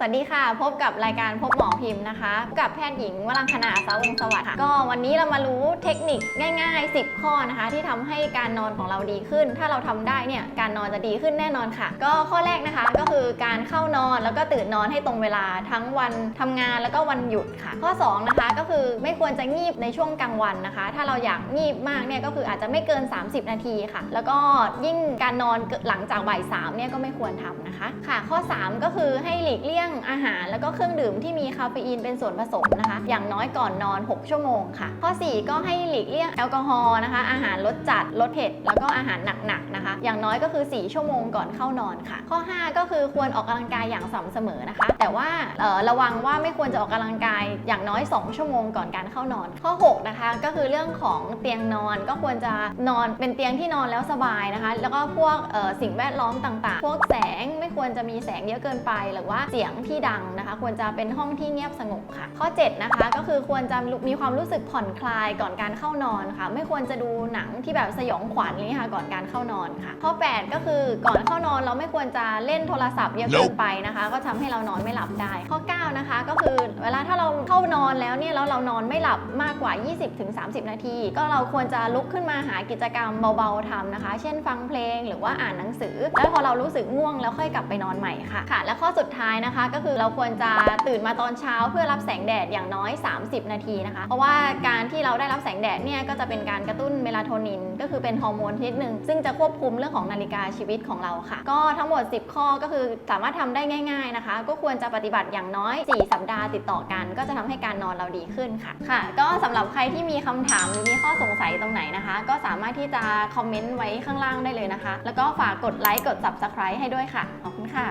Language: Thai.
สวัสดีค่ะ พบกับรายการพบหมอพิมพ์นะคะ กับแพทย์หญิงวรังคณาสาวงศสวัสดิ์ค่ะก็วันนี้เรามารู้เทคนิคง่ายๆ 10 ข้อนะคะ ที่ทำให้การนอนของเราดีขึ้น ถ้าเราทำได้เนี่ยการนอนจะดีขึ้นแน่นอนค่ะ ก็ข้อแรกนะคะก็ คือการเข้านอนแล้วก็ตื่นนอนให้ตรงเวลาทั้งวันทำงานแล้วก็วันหยุดค่ะ ข้อสองนะคะก็คือไม่ควรจะงีบในช่วงกลางวันนะคะ ถ้าเราอยากงีบมากเนี่ยก็คืออาจจะไม่เกิน 30 นาทีค่ะ แล้วก็ยิ่งการนอนหลังจากบ่ายสามเนี่ยก็ไม่ควรทำนะคะ ค่ะ ข้อ 3 ก็คือให้หลีกเลี่ยงอาหาร แล้วก็เครื่องดื่มที่มีคาเฟอีนเป็นส่วนผสมนะคะ อย่างน้อยก่อนนอน 6 ชั่วโมงค่ะ ข้อ 4 ก็ให้หลีกเลี่ยงแอลกอฮอล์นะคะ อาหารรสจัดรสเผ็ดแล้วก็อาหารหนักๆนะคะ อย่างน้อยก็คือ 4 ชั่วโมงก่อนเข้านอนค่ะ ข้อ 5 ก็คือคควรออกกำลังกายอย่างสม่ำเสมอนะคะ แต่ว่าระวังว่าไม่ควรจะออกกำลังกายอย่างน้อย 2 ชั่วโมงก่อนการเข้านอน ข้อ 6 นะคะ ก็คือเรื่องของเตียงนอนก็ควรจะนอนเป็นเตียงที่นอนแล้วสบายนะคะ แล้วก็พวกสิ่งแวดล้อมต่างๆ พวกแสงไม่ควรจะมีแสงเยอะเกินไป หรือว่าเสียงที่ดังนะคะ ควรจะเป็นห้องที่เงียบสงบค่ะ ข้อ 7 นะคะ ก็คือควรจะมีความรู้สึกผ่อนคลายก่อนการเข้านอนค่ะ ไม่ควรจะดูหนังที่แบบสยองขวัญนี่ค่ะก่อนการเข้านอนค่ะ ข้อ 8 ก็คือก่อนเข้านอนเราไม่ควรจะเล่นโทรศัพท์เยอะเกินไปนะคะ ก็ทำให้เรานอนไม่หลับได้ ข้อ 9 นะคะ ก็คือเวลาถ้าเราเข้านอนแล้วเนี่ยแล้วเรานอนไม่หลับมากกว่า 20-30 นาที ก็เราควรจะลุกขึ้นมาหากิจกรรมเบาๆทำนะคะ เช่นฟังเพลงหรือว่าอ่านหนังสือ แล้วพอเรารู้สึกง่วงแล้วค่อยกลับไปนอนใหม่ค่ะค่ะ และข้อสุดท้ายนะคะ ก็คือเราควรจะตื่นมาตอนเช้าเพื่อรับแสงแดดอย่างน้อย 30 นาทีนะคะ เพราะว่าการที่เราได้รับแสงแดดเนี่ยก็จะเป็นการกระตุ้นเมลาโทนิน ก็คือเป็นฮอร์โมนชนิดหนึ่งซึ่งจะควบคุมเรื่องของนาฬิกาชีวิตของเราค่ะ ก็ทั้งหมด 10 ข้อก็คือสามารถทำได้ง่าย ๆนะคะ ก็ควรจะปฏิบัติอย่างน้อย 4 สัปดาห์ติดต่อกัน ก็จะทำให้การนอนเราดีขึ้นค่ะค่ะ ก็สำหรับใครที่มีคำถามหรือมีข้อสงสัยตรงไหนนะคะ ก็สามารถที่จะคอมเมนต์ไว้ข้างล่างได้เลยนะคะ แล้วก็ฝากกดไลค์กด subscribe ให้ด้วยค่ะขอบคุณค่ะ